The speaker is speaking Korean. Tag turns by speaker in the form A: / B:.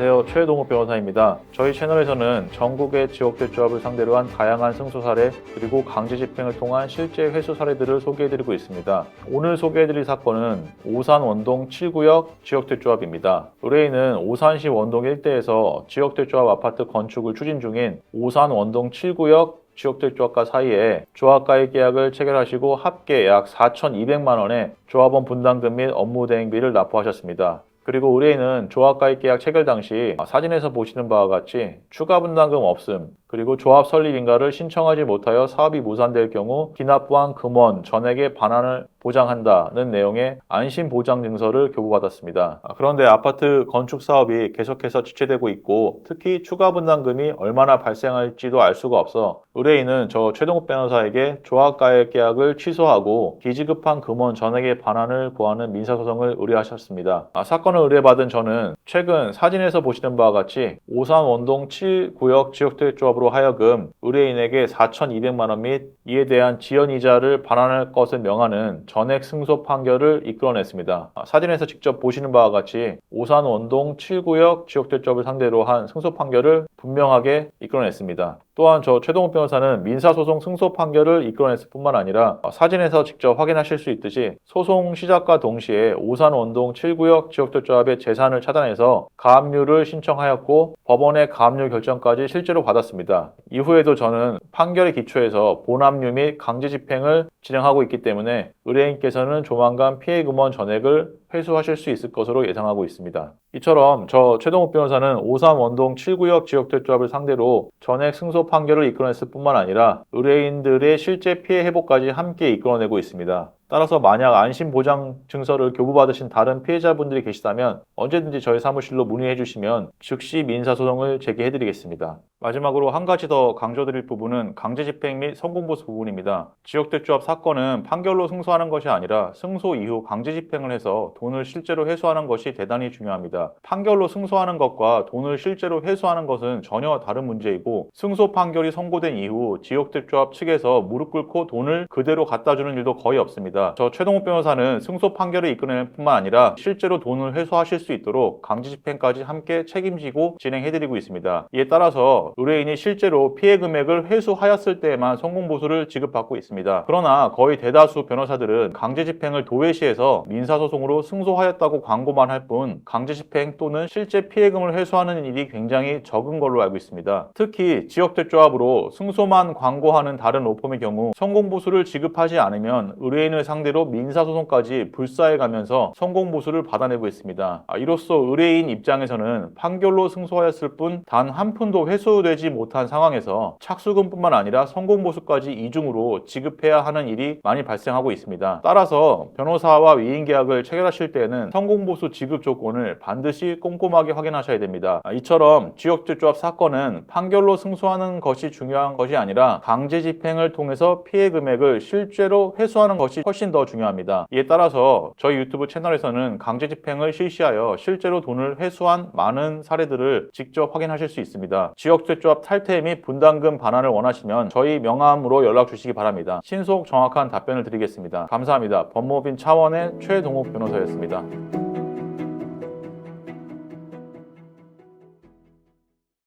A: 안녕하세요. 최동욱 변호사입니다. 저희 채널에서는 전국의 지역대조합을 상대로 한 다양한 승소 사례 그리고 강제 집행을 통한 실제 회수 사례들을 소개해드리고 있습니다. 오늘 소개해드릴 사건은 오산 원동 7구역 지역대조합입니다. 의뢰인은 오산시 원동 일대에서 지역대조합 아파트 건축을 추진 중인 오산 원동 7구역 지역대조합과 사이에 조합가입 계약을 체결하시고 합계 약 4,200만 원의 조합원 분담금 및 업무 대행비를 납부하셨습니다. 그리고 의뢰인은 조합가입 계약 체결 당시 사진에서 보시는 바와 같이 추가 분담금 없음 그리고 조합 설립 인가를 신청하지 못하여 사업이 무산될 경우 기납부한 금원 전액의 반환을 보장한다는 내용의 안심 보장 증서를 교부받았습니다. 아, 그런데 아파트 건축 사업이 계속해서 지체되고 있고 특히 추가 분담금이 얼마나 발생할지도 알 수가 없어 의뢰인은 저 최동욱 변호사에게 조합가입 계약을 취소하고 기지급한 금원 전액의 반환을 구하는 민사소송을 의뢰하셨습니다. 아, 사건을 의뢰받은 저는 최근 사진에서 보시는 바와 같이 오산 원동 7구역 지역대조합으로 하여금 의뢰인에게 4,200만 원 및 이에 대한 지연 이자를 반환할 것을 명하는 전액 승소 판결을 이끌어냈습니다. 아, 사진에서 직접 보시는 바와 같이 오산 원동 7구역 지역대조합을 상대로 한 승소 판결을 분명하게 이끌어냈습니다. 또한 저 최동욱 변호사는 민사소송 승소 판결을 이끌어냈을 뿐만 아니라 어, 사진에서 직접 확인하실 수 있듯이 소송 시작과 동시에 오산 원동 7구역 지역대조합의 재산을 차단해서 가압류를 신청하였고 법원의 가압류 결정까지 실제로 받았습니다. 이후에도 저는 판결의 기초에서 본압류 및 강제 집행을 진행하고 있기 때문에 의뢰인께서는 조만간 피해 금원 전액을 회수하실 수 있을 것으로 예상하고 있습니다. 이처럼 저 최동욱 변호사는 오산 원동 7구역 지역대조합을 상대로 전액 승소 판결을 이끌어냈을 뿐만 아니라 의뢰인들의 실제 피해 회복까지 함께 이끌어내고 있습니다. 따라서 만약 안심보장 증서를 교부받으신 다른 피해자분들이 계시다면 언제든지 저희 사무실로 문의해 주시면 즉시 민사소송을 제기해 드리겠습니다. 마지막으로 한 가지 더 강조드릴 부분은 강제 집행 및 성공보수 부분입니다. 지역대조합 사건은 판결로 승소하는 것이 아니라 승소 이후 강제 집행을 해서 돈을 실제로 회수하는 것이 대단히 중요합니다. 판결로 승소하는 것과 돈을 실제로 회수하는 것은 전혀 다른 문제이고 승소 판결이 선고된 이후 지역대조합 측에서 무릎 꿇고 돈을 그대로 갖다 주는 일도 거의 없습니다. 저 최동욱 변호사는 승소 판결을 이끌어낼 뿐만 아니라 실제로 돈을 회수하실 수 있도록 강제 집행까지 함께 책임지고 진행해드리고 있습니다. 이에 따라서 의뢰인이 실제로 피해 금액을 회수하였을 때에만 성공 보수를 지급받고 있습니다. 그러나 거의 대다수 변호사들은 강제 집행을 도외시해서 민사소송으로 승소하였다고 광고만 할 뿐 강제 집행 또는 실제 피해금을 회수하는 일이 굉장히 적은 걸로 알고 있습니다. 특히 지역대조합으로 승소만 광고하는 다른 로펌의 경우 성공 보수를 지급하지 않으면 의뢰인을 상대로 민사소송까지 불사해가면서 성공 보수를 받아내고 있습니다. 아, 이로써 의뢰인 입장에서는 판결로 승소하였을 뿐 단 한 푼도 회수 되지 못한 상황에서 착수금뿐만 아니라 성공보수까지 이중으로 지급해야 하는 일이 많이 발생하고 있습니다. 따라서 변호사와 위임계약을 체결하실 때에는 성공보수 지급 조건을 반드시 꼼꼼하게 확인하셔야 됩니다. 아, 이처럼 지역주조합 사건은 판결로 승소하는 것이 중요한 것이 아니라 강제 집행을 통해서 피해 금액을 실제로 회수하는 것이 훨씬 더 중요합니다. 이에 따라서 저희 유튜브 채널에서는 강제 집행을 실시하여 실제로 돈을 회수한 많은 사례들을 직접 확인하실 수 있습니다. 지역 주조합 탈퇴 및 분담금 반환을 원하시면 저희 명함으로 연락 주시기 바랍니다. 신속 정확한 답변을 드리겠습니다. 감사합니다. 법무법인 차원의 최동욱 변호사였습니다.